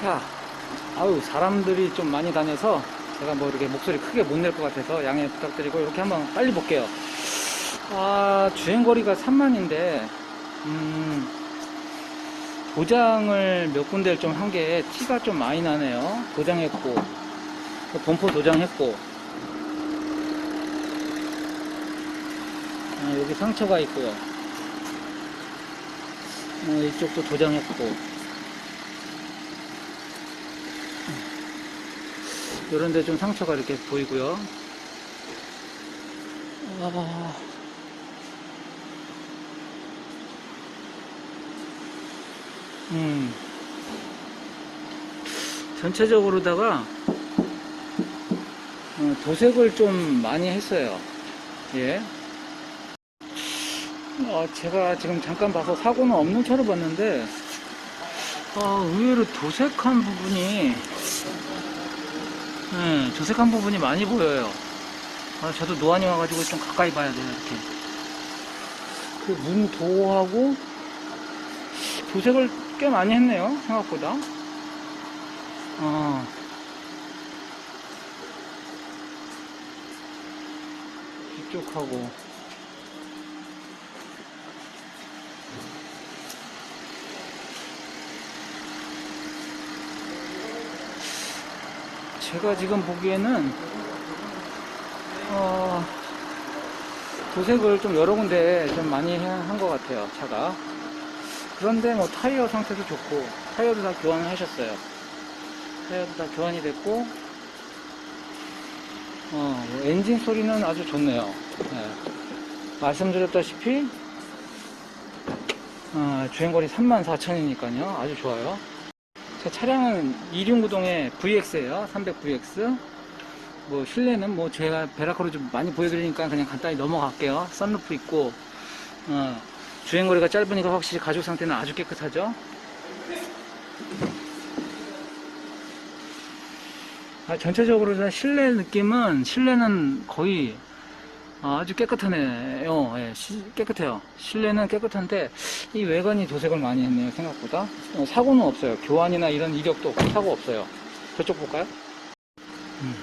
자, 아유, 사람들이 좀 많이 다녀서 제가 뭐 이렇게 목소리 크게 못 낼 것 같아서 양해 부탁드리고 이렇게 한번 빨리 볼게요. 아, 주행거리가 3만인데, 음, 도장을 몇 군데를 좀 한 게 티가 좀 많이 나네요. 도장했고, 또 범퍼 도장했고, 아, 여기 상처가 있고요. 어, 이쪽도 도장했고, 이런 데 좀 상처가 이렇게 보이고요. 아, 음, 전체적으로다가 어, 도색을 좀 많이 했어요. 예. 어, 제가 지금 잠깐 봐서 사고는 없는 차로 봤는데, 어, 의외로 도색한 부분이 네, 조색한 부분이 많이 보여요. 아, 저도 노안이 와가지고 좀 가까이 봐야 돼요, 이렇게. 그 문도하고 조색을 꽤 많이 했네요, 생각보다. 어. 이쪽하고. 제가 지금 보기에는 어, 도색을 좀 여러 군데 좀 많이 한 것 같아요 차가. 그런데 뭐 타이어 상태도 좋고 타이어도 다 교환을 하셨어요. 타이어도 다 교환이 됐고 어, 뭐 엔진 소리는 아주 좋네요. 네. 말씀드렸다시피 어, 주행거리 34,000이니까요. 아주 좋아요 제 차량은 2륜구동의 VX예요. 300VX. 뭐 실내는 뭐 제가 베라코를 좀 많이 보여드리니까 그냥 간단히 넘어갈게요. 썬루프 있고 어, 주행거리가 짧으니까 확실히 가죽 상태는 아주 깨끗하죠. 아, 전체적으로 실내 느낌은 실내는 거의 아주 깨끗하네 요. 예, 시- 깨끗해요. 실내는 깨끗한데 이 외관이 도색을 많이 했네요. 생각보다 어, 사고는 없어요. 교환이나 이런 이력도 없고 사고 없어요. 저쪽 볼까요? 음.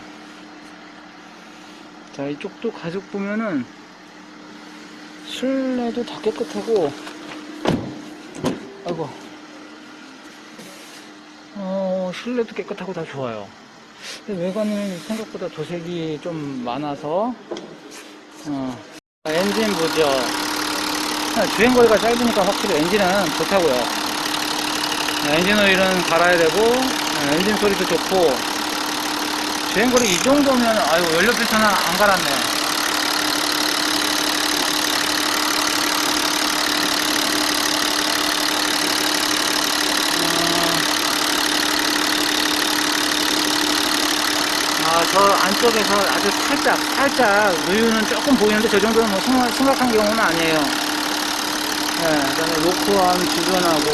자 이쪽도 가죽 보면은 실내도 다 깨끗하고 아이고 어 실내도 깨끗하고 다 좋아요. 외관은 생각보다 도색이 좀 많아서 어, 엔진 보죠. 아, 주행거리가 짧으니까 확실히 엔진은 좋다고요. 어, 엔진 오일은 갈아야 되고 어, 엔진 소리도 좋고 주행거리 이 정도면 아유 연료 필터는 안 갈았네. 저 안쪽에서 아주 살짝, 살짝 우유는 조금 보이는데 저 정도는 뭐 심각, 심각한 경우는 아니에요. 네, 그 다음에 로크암 주변하고,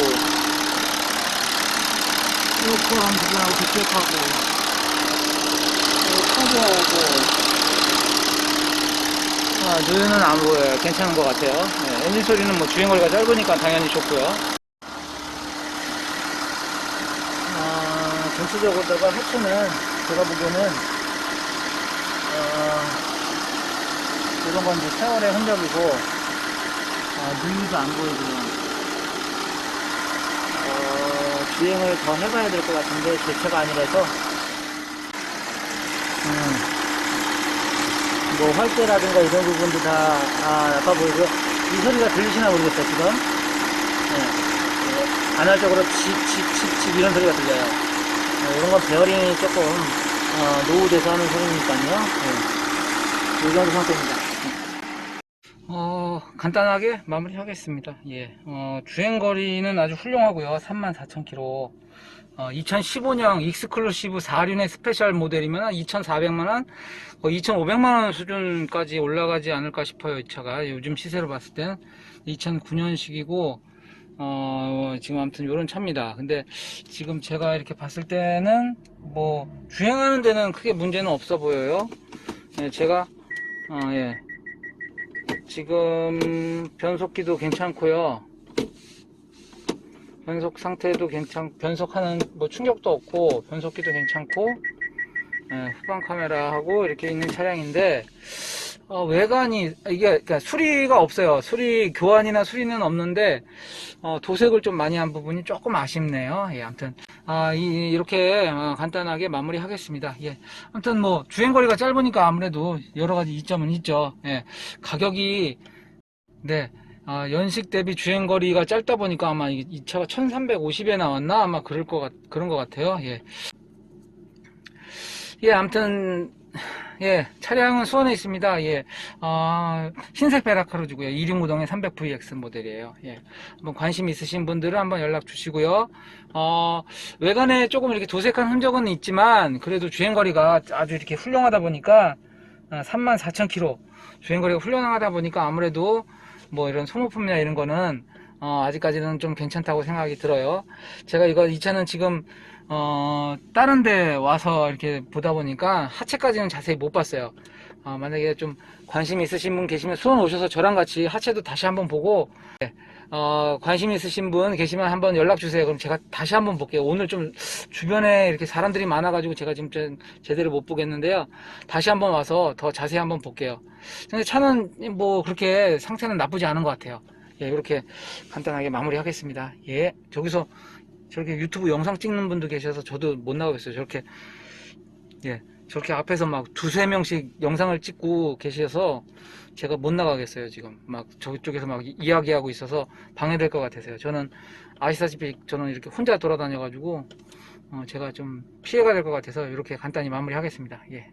로크암 주변하고 그쪽하고, 커브하고, 아, 누유는 안 보여요. 괜찮은 것 같아요. 네, 엔진 소리는 뭐 주행 거리가 짧으니까 당연히 좋고요. 아, 전체적으로다가 하체는 제가 보기에는 이런 건 이제 세월의 흔적이고 아, 누유도 안 보이고요. 어, 주행을 더 해봐야 될 것 같은데 제 차가 아니라서 음, 뭐 활대라든가 이런 부분도 다 아, 나빠 보이고요. 이 소리가 들리시나 모르겠어요 지금. 네. 네, 간헐적으로 칩칩칩칩 이런 소리가 들려요. 네, 이런 건 베어링이 조금 어, 노후돼서 하는 소리니까요. 네. 이 정도 상태입니다. 어, 간단하게 마무리하겠습니다. 예, 어, 주행거리는 아주 훌륭하고요. 34,000km. 어, 2015년 익스클루시브 4륜의 스페셜 모델이면 2,400만원, 2,500만원 수준까지 올라가지 않을까 싶어요. 이 차가. 요즘 시세로 봤을 땐 2009년식이고, 어, 지금 아무튼 요런 차입니다. 근데 지금 제가 이렇게 봤을 때는 뭐 주행하는 데는 크게 문제는 없어 보여요. 예, 제가 어, 예. 지금 변속기도 괜찮고요. 변속 상태도 괜찮, 변속하는 뭐 충격도 없고, 변속기도 괜찮고, 예, 후방 카메라하고 이렇게 있는 차량인데, 어, 외관이, 이게, 그러니까 수리가 없어요. 수리, 교환이나 수리는 없는데, 어, 도색을 좀 많이 한 부분이 조금 아쉽네요. 예, 아무튼, 아, 이, 이렇게 어, 간단하게 마무리 하겠습니다. 예. 아무튼 뭐, 주행거리가 짧으니까 아무래도 여러 가지 이점은 있죠. 예. 가격이, 네. 아, 연식 대비 주행거리가 짧다 보니까 아마 이, 이 차가 1350에 나왔나? 아마 그럴 것 같, 그런 것 같아요. 예. 예, 아무튼, 예, 차량은 수원에 있습니다. 예, 어, 흰색 베라카로즈고요. 265동의 300VX 모델이에요. 예, 한번 관심 있으신 분들은 한번 연락 주시고요. 어, 외관에 조금 이렇게 도색한 흔적은 있지만, 그래도 주행거리가 아주 이렇게 훌륭하다 보니까, 34,000km. 주행거리가 훌륭하다 보니까 아무래도 뭐 이런 소모품이나 이런 거는, 어, 아직까지는 좀 괜찮다고 생각이 들어요. 제가 이거, 이 차는 지금, 어, 다른 데 와서 이렇게 보다 보니까 하체까지는 자세히 못 봤어요. 어, 만약에 좀 관심 있으신 분 계시면 수원 오셔서 저랑 같이 하체도 다시 한번 보고, 네, 어, 관심 있으신 분 계시면 한번 연락 주세요. 그럼 제가 다시 한번 볼게요. 오늘 좀 주변에 이렇게 사람들이 많아가지고 제가 지금 좀 제대로 못 보겠는데요. 다시 한번 와서 더 자세히 한번 볼게요. 근데 차는 뭐 그렇게 상태는 나쁘지 않은 것 같아요. 예, 이렇게 간단하게 마무리하겠습니다. 예, 저기서 저렇게 유튜브 영상 찍는 분도 계셔서 저도 못 나가겠어요. 저렇게, 예, 저렇게 앞에서 막 두세 명씩 영상을 찍고 계셔서 제가 못 나가겠어요. 지금 막 저쪽에서 막 이- 이야기하고 있어서 방해될 것 같아서요. 저는 아시다시피 저는 이렇게 혼자 돌아다녀가지고 어, 제가 좀 피해가 될 것 같아서 이렇게 간단히 마무리하겠습니다. 예.